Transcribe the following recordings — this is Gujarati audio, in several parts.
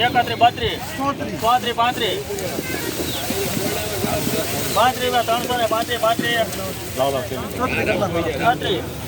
એકત્રીસ બત્રીસ ચોત્રીસ પાંત્રીસ પાંત્રીસ ત્રણસો ને પાંત્રીસ પાંત્રીસ છત્રીસ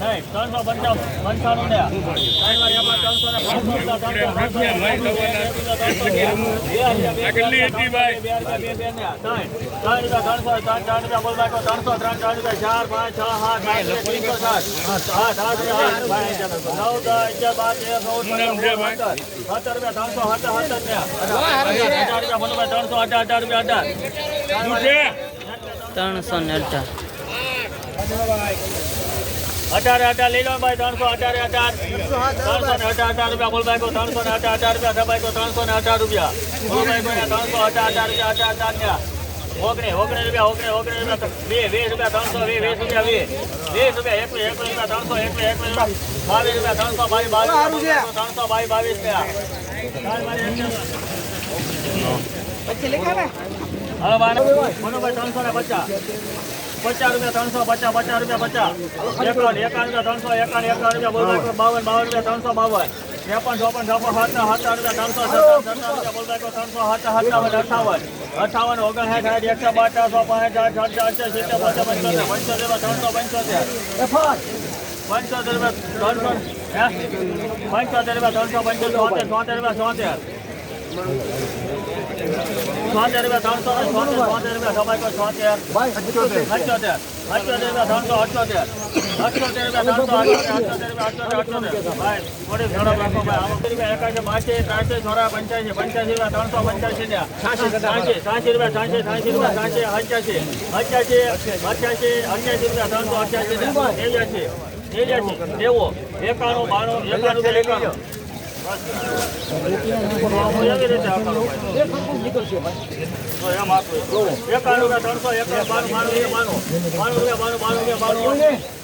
નહીં ત્રણસો પંચાણું પંચાણું ને. ત્રણ ત્રણસો ને ત્રણસો ત્રણ ચાર ચાર પાંચ છ સાત ત્રીસો સાત. સાત આઠ નવ દસ અગિયાર બાર તેર ચૌદ સત્તર રૂપિયા ત્રણસો સત્તર સત્તર રૂપિયા. ત્રણસો અઢાર અઢાર રૂપિયા અઢાર. ત્રણસો ને અઢાર. અઢાર અઢાર લઈ લો ભાઈ ત્રણસો અઢાર અઢાર. ત્રણસો ને અઢાર અઢાર રૂપિયા બોલ ભાઈ ત્રણસો ને અઢાર અઢાર રૂપિયા દબાઈ ત્રણસો ને અઢાર રૂપિયા. બોલ ભાઈ ત્રણસો અઢાર અઢાર રૂપિયા અઢાર અઢાર રૂપિયા. ઓગણે ઓગણે રૂપિયા ઓગણે ઓગણે રૂપિયા બે વીસ રૂપિયા ત્રણસો વીસ વીસ રૂપિયા વીસ વીસ રૂપિયા એકવીસ એકવીસ રૂપિયા ત્રણસો એકવીસ એકવીસ રૂપિયા. બાવીસ રૂપિયા ત્રણસો બાવીસ બાવીસ ત્રણસો બાવીસ બાવીસ રૂપિયા. હવે બાર. મનોભાઈ ત્રણસો ને પચાસ. પચાસ રૂપિયા, ત્રણસો, પચાસ પચાસ રૂપિયા, પચાસ. એકાવન એકાવન રૂપિયા, ત્રણસો, એકાવન એકાવન રૂપિયા બાવન બાવન રૂપિયા, ત્રણસો, બાવન. ત્રેપન, ચોપન ચોપન સાતના સાત રૂપિયા, ત્રણસો ત્રણસો સત્તાવન રૂપિયા બોલભાઈ ત્રણસો સાત સત્તાવન, અઠાવન. અઠાવન, ઓગણસાઠ, સાઠ, એકસો બાર સો પાંચ આઠ આઠ અઠ્યાસી સિત્તેર, પંચોતેર પંચોતેર ત્રણસો, પંચોતેર. પંચોતેર રૂપિયા, ત્રણસો પંચોતેર રૂપિયા, ત્રણસો, પંચોતેર છોતેર સોતેર રૂપિયા છોતેર ત્રણસો છોતેર રૂપિયા સબાઈ કો છોતેર અઠ્યોતેર અઠ્યોતેર રૂપિયા ત્રણસો અઠ્યોતેર રૂપિયા ત્રણસો અઠ્યોતેર અઠ્યોતેર અઠ્યોતેર રૂપિયા ત્રાસી ચોરા પંચ્યાસી પંચ્યાસી રૂપિયા ત્રણસો ત્રણસો એકાણું બાણું એકાણું એકાણું એવી આલુ ત્રણસો એકાણું બાણું બાણું એ બાણું બાણું રૂપિયા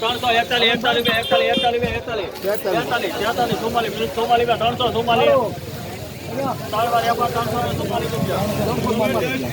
ત્રણસો ચુમ્માલીસ ત્રણસો ચુમ્માલીસ